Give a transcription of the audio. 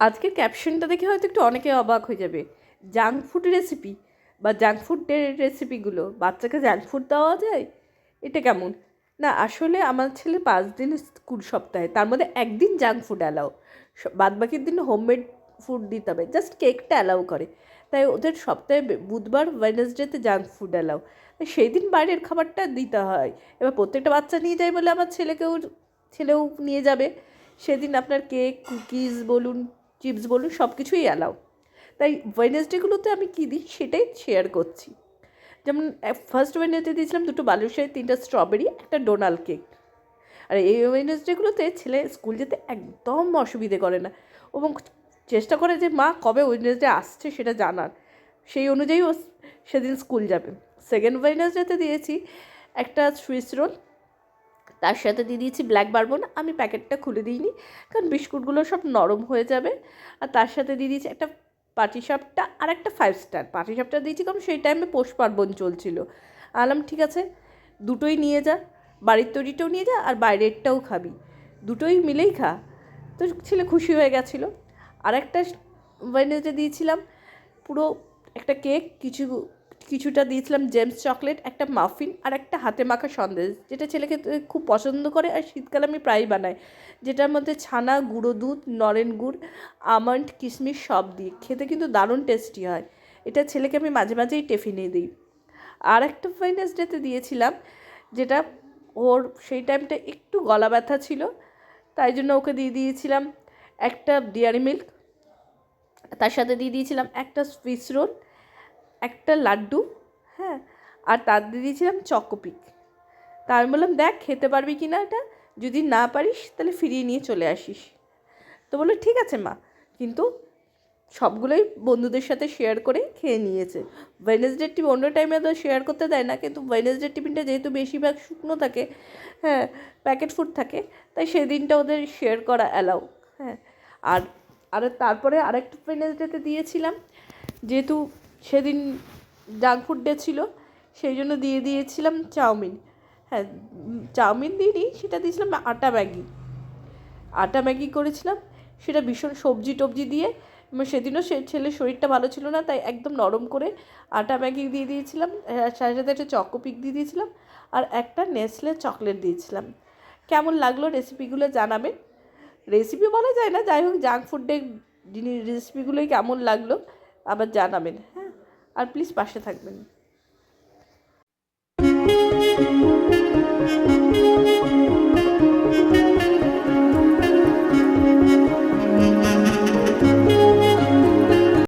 আজকের ক্যাপশনটা দেখে হয়তো একটু অনেকে অবাক হয়ে যাবে। জাঙ্ক ফুড রেসিপি বা জাঙ্ক ফুডের রেসিপিগুলো বাচ্চাকে জাঙ্ক ফুড দেওয়া যায়? এটা কেমন? না, আসলে আমার ছেলে পাঁচ দিন স্কুল সপ্তাহে, তার মধ্যে একদিন জাঙ্ক ফুড অ্যালাও বাদ বাকির দিন হোমমেড ফুড দিতে হবে জাস্ট কেকটা অ্যালাউ করে। তাই ওদের সপ্তাহে বুধবার ওয়েনেসডেতে জাঙ্ক ফুড অ্যালাউ সেই দিন বাইরের খাবারটা দিতে হয়। এবার প্রত্যেকটা বাচ্চা নিয়ে যায় বলে আমার ছেলেকেও, ছেলেও নিয়ে যাবে। সেদিন আপনার কেক কুকিজ বলুন চিপস বলুন সব কিছুই অ্যালাউ তাই ওয়েনেসডেগুলোতে আমি কী দিই সেটাই শেয়ার করছি। যেমন ফার্স্ট ওয়েনেসডে দিয়েছিলাম দুটো বালুশাহী তিনটা স্ট্রবেরি একটা ডোনাল কেক আর এই ওয়েনেসডেগুলোতে ছেলে স্কুল যেতে একদম অসুবিধে করে না। এবং চেষ্টা করে যে, মা, কবে ওয়েনেসডে আসছে সেটা জানার। সেই অনুযায়ী ও সেদিন স্কুল যাবে। সেকেন্ড ওয়েনেসডেতে দিয়েছি একটা সুইস রোল তার সাথে দিয়ে দিয়েছি ব্ল্যাক বারবন আমি প্যাকেটটা খুলে দিইনি, কারণ বিস্কুটগুলো সব নরম হয়ে যাবে। আর তার সাথে দিয়ে দিয়েছি একটা পাটিসাপটা আর একটা ফাইভ স্টার পাটিসাপটা দিয়েছি কারণ সেই টাইমে পৌষ পার্বণ চলছিল। আলাম, ঠিক আছে? দুটোই নিয়ে যা, বাড়ির তৈরিটাও নিয়ে যা আর বাইরেরটাও খাবি। দুটোই মিলেই খা। তো ছেলে খুশি হয়ে গেছিল। আর একটা ওয়েনেসডে দিয়েছিলাম পুরো একটা কেক, কিছু কিছুটা দিয়েছিলাম জেমস চকলেট, একটা মাফিন আর একটা হাতে মাখা সন্দেশ, যেটা ছেলেকে তো খুব পছন্দ করে আর শীতকালে আমি প্রায়ই বানাই। যেটার মধ্যে ছানা, গুঁড়ো দুধ, নরেন গুড়, আমন্ড, কিশমিশ সব দিই। খেতে কিন্তু দারুণ টেস্টি হয়। এটা ছেলেকে আমি মাঝে মাঝেই টিফিনে দিই। আর একটা ফাইনাস ডেতে দিয়েছিলাম, যেটা ওর সেই টাইমটা একটু গলা ব্যথা ছিল, তাই জন্য ওকে দিয়ে দিয়েছিলাম একটা ডিয়ারি মিল্ক তার সাথে দিয়ে দিয়েছিলাম একটা সুইস রোল একটা লাড্ডু হ্যাঁ আর তার দিয়ে দিয়েছিলাম চকোপিক। তা আমি বললাম, দেখ, খেতে পারবি কি না এটা? যদি না পারিস, তাহলে ফিরিয়ে নিয়ে চলে আসিস। তো বলল, ঠিক আছে মা। কিন্তু সবগুলোই বন্ধুদের সাথে শেয়ার করে খেয়ে নিয়েছে। ওয়েনেসডে টিফিন অন্য টাইমে তো শেয়ার করতে দেয় না, কিন্তু ওয়েনেসডে টিফিনটা যেহেতু বেশিরভাগ শুকনো থাকে হ্যাঁ প্যাকেট ফুড থাকে, তাই সেদিনটা ওদের শেয়ার করা অ্যালাউ হ্যাঁ। আর আর তারপরে আরেকটা ওয়েনেসডেতে দিয়েছিলাম, যেহেতু সেদিন জাঙ্ক ফুড ডে ছিল সেই জন্য দিয়ে দিয়েছিলাম চাউমিন। হ্যাঁ উম, চাউমিন দিইনি সেটা দিয়েছিলাম আটা ম্যাগি। আটা ম্যাগি করেছিলাম সেটা ভীষণ সবজি টবজি দিয়ে এবং সেদিনও সে ছেলের শরীরটা ভালো ছিল না তাই একদম নরম করে আটা ম্যাগি দিয়ে দিয়েছিলাম আর সাথে সাথে একটা চকোপিক দিয়ে দিয়েছিলাম আর একটা নেসলে চকলেট দিয়েছিলাম। কেমন লাগল রেসিপিগুলো জানাবেন। রেসিপি বলা যায় না যাই হোক জাঙ্ক ফুডের জিনিস রেসিপিগুলোই কেমন লাগল আবার জানাবেন হ্যাঁ। আর প্লিজ পাশে থাকবেন।